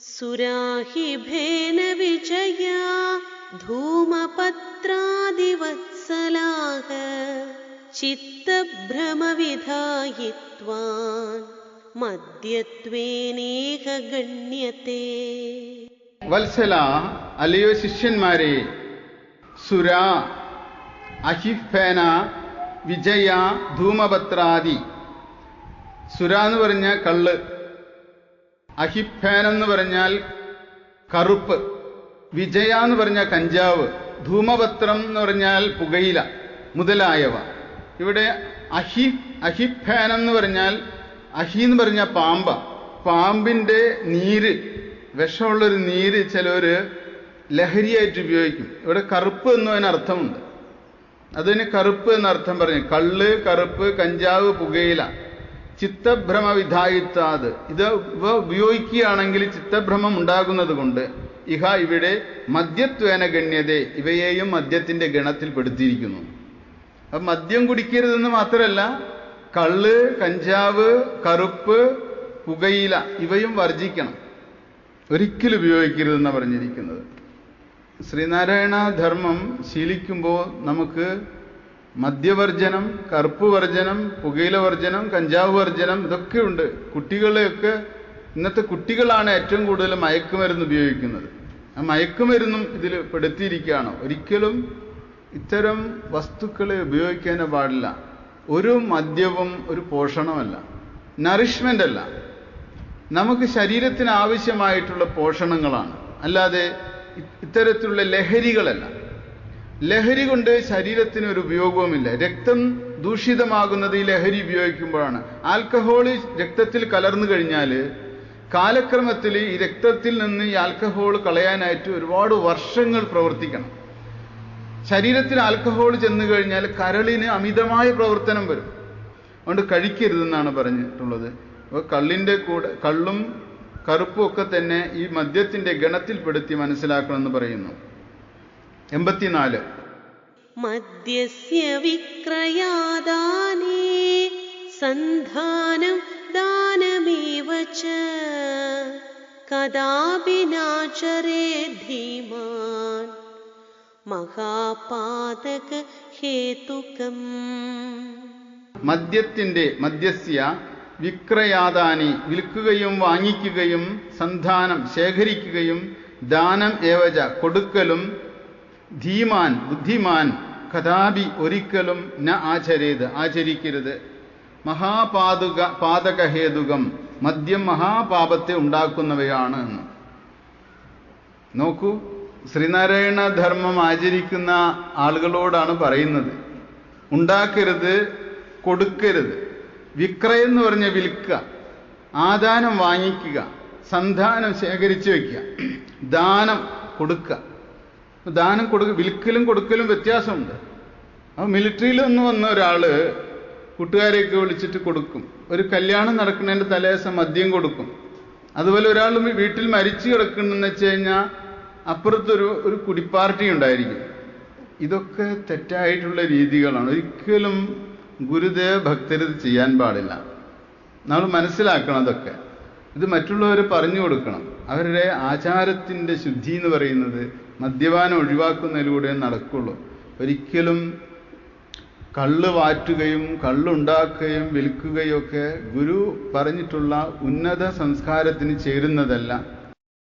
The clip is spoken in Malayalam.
सुराहिभेन विजया धूमपत्रादिवत्सलाः चित्तभ्रमविधायित्वान् मद्यत्वेनेह गण्यते വത്സല അല്ലയോ ശിഷ്യന്മാരെ സുര അഹിഫേന വിജയ ധൂമപത്രാദി സുര എന്ന് പറഞ്ഞാൽ കള്ള് അഹിഫേൻ എന്ന് പറഞ്ഞാൽ കറുപ്പ് വിജയ എന്ന് പറഞ്ഞാൽ കഞ്ചാവ് ധൂമപത്രം എന്ന് പറഞ്ഞാൽ പുകയില മുതലായവ. ഇവിടെ അഹി അഹിഫേൻ എന്ന് പറഞ്ഞാൽ അഹി എന്ന് പറഞ്ഞാൽ പാമ്പ. പാമ്പിന്റെ നീര് വിഷമുള്ളൊരു നീര് ചിലവര് ലഹരിയായിട്ട് ഉപയോഗിക്കും. ഇവിടെ കറുപ്പ് എന്നതിന് അർത്ഥമുണ്ട്. അതിന് കറുപ്പ് എന്നർത്ഥം പറഞ്ഞു. കള്ള് കറുപ്പ് കഞ്ചാവ് പുകയില. ചിത്തഭ്രമ വിധായിത്താത് ഇത് ഇവ ഉപയോഗിക്കുകയാണെങ്കിൽ ചിത്തഭ്രമം ഉണ്ടാകുന്നത് കൊണ്ട് ഇഹ ഇവിടെ മദ്യത്വേന ഗണ്യത ഇവയെയും മദ്യത്തിന്റെ ഗണത്തിൽ പെടുത്തിയിരിക്കുന്നു. അപ്പൊ മദ്യം കുടിക്കരുതെന്ന് മാത്രമല്ല കള്ള് കഞ്ചാവ് കറുപ്പ് പുകയില ഇവയും വർജിക്കണം ഒരിക്കലും ഉപയോഗിക്കരുതെന്നാണ് പറഞ്ഞിരിക്കുന്നത്. ശ്രീനാരായണ ധർമ്മം ശീലിക്കുമ്പോൾ നമുക്ക് മദ്യവർജനം കറുപ്പ് വർജനം പുകയില വർജനം കഞ്ചാവ് വർജനം ഇതൊക്കെ ഉണ്ട് കുട്ടികളെയൊക്കെ ഇന്നത്തെ കുട്ടികളാണ് ഏറ്റവും കൂടുതൽ മയക്കുമരുന്ന് ഉപയോഗിക്കുന്നത്. ആ മയക്കുമരുന്നും ഇതിൽ പെടുത്തിയിരിക്കുകയാണ്. ഒരിക്കലും ഇത്തരം വസ്തുക്കളെ ഉപയോഗിക്കാനേ പാടില്ല. ഒരു മദ്യവും ഒരു പോഷണമല്ല നറിഷ്മെന്റ് അല്ല നമുക്ക് ശരീരത്തിന് ആവശ്യമായിട്ടുള്ള പോഷണങ്ങളാണ്. അല്ലാതെ ഇത്തരത്തിലുള്ള ലഹരികളല്ല. ലഹരി കൊണ്ട് ശരീരത്തിന് ഒരു ഉപയോഗവുമില്ല. രക്തം ദൂഷിതമാകുന്നത് ഈ ലഹരി ഉപയോഗിക്കുമ്പോഴാണ്. ആൽക്കഹോൾ രക്തത്തിൽ കലർന്നു കഴിഞ്ഞാൽ കാലക്രമത്തിൽ ഈ രക്തത്തിൽ നിന്ന് ഈ ആൽക്കഹോൾ കളയാനായിട്ട് ഒരുപാട് വർഷങ്ങൾ പ്രവർത്തിക്കണം. ശരീരത്തിൽ ആൽക്കഹോൾ ചെന്നു കഴിഞ്ഞാൽ കരളിന് അമിതമായ പ്രവർത്തനം വരും. അതുകൊണ്ട് കഴിക്കരുതെന്നാണ് പറഞ്ഞിട്ടുള്ളത്. അപ്പോൾ കള്ളിന്റെ കൂടെ കള്ളും കറുപ്പും ഒക്കെ തന്നെ ഈ മദ്യത്തിന്റെ ഗണത്തിൽപ്പെടുത്തി മനസ്സിലാക്കണമെന്ന് പറയുന്നു. എൺപത്തിനാല്. മദ്യസ്യ വിക്രയാദാനേ സന്ധാനം ദാനമേവ ച. കദാപി ധീമാൻ മഹാപാതക ഹേതുകം. മദ്യത്തിന്റെ മദ്യസ്യ വിക്രയാദാനി വിൽക്കുകയും വാങ്ങിക്കുകയും സന്ധാനം ശേഖരിക്കുകയും ദാനം ഏവജ കൊടുക്കലും ധീമാൻ ബുദ്ധിമാൻ കഥാപി ഒരിക്കലും ന ആചരേത് ആചരിക്കരുത്. മഹാപാതുക പാതകഹേതുകം മദ്യം മഹാപാപത്തെ ഉണ്ടാക്കുന്നവയാണ് എന്ന്. നോക്കൂ ശ്രീനാരായണ ധർമ്മം ആചരിക്കുന്ന ആളുകളോടാണ് പറയുന്നത്. ഉണ്ടാക്കരുത് കൊടുക്കരുത്. വിക്രയം എന്ന് പറഞ്ഞ വിൽക്കുക ആദാനം വാങ്ങിക്കുക സന്ധാനം ശേഖരിച്ചു വയ്ക്കുക ദാനം കൊടുക്കുക. ദാനം കൊടുക്ക വിൽക്കലും കൊടുക്കലും വ്യത്യാസമുണ്ട്. അപ്പോൾ മിലിറ്ററിയിൽ നിന്ന് വന്ന ഒരാൾ കൂട്ടുകാരെയൊക്കെ വിളിച്ചിട്ട് കൊടുക്കും. ഒരു കല്യാണം നടക്കുന്നതിന്റെ തലേദിവസം മദ്യം കൊടുക്കും. അതുപോലെ ഒരാൾ വീട്ടിൽ മരിച്ചു കിടക്കണമെന്ന് വെച്ച് കഴിഞ്ഞാൽ അപ്പുറത്തൊരു ഒരു കുടിപ്പാർട്ടി ഉണ്ടായിരിക്കും. ഇതൊക്കെ തെറ്റായിട്ടുള്ള രീതികളാണ്. ഒരിക്കലും ഗുരുദേവ ഭക്തർ ഇത് ചെയ്യാൻ പാടില്ല. നമ്മൾ മനസ്സിലാക്കണം അതൊക്കെ. ഇത് മറ്റുള്ളവർ പറഞ്ഞു കൊടുക്കണം. അവരുടെ ആചാരത്തിന്റെ ശുദ്ധി എന്ന് പറയുന്നത് മദ്യപാനം ഒഴിവാക്കുന്നതിലൂടെ നടക്കുള്ളൂ. ഒരിക്കലും കള്ള് വാറ്റുകയും കള്ളുണ്ടാക്കുകയും വിൽക്കുകയും ഒക്കെ ഗുരു പറഞ്ഞിട്ടുള്ള ഉന്നത സംസ്കാരത്തിന് ചേരുന്നതല്ല.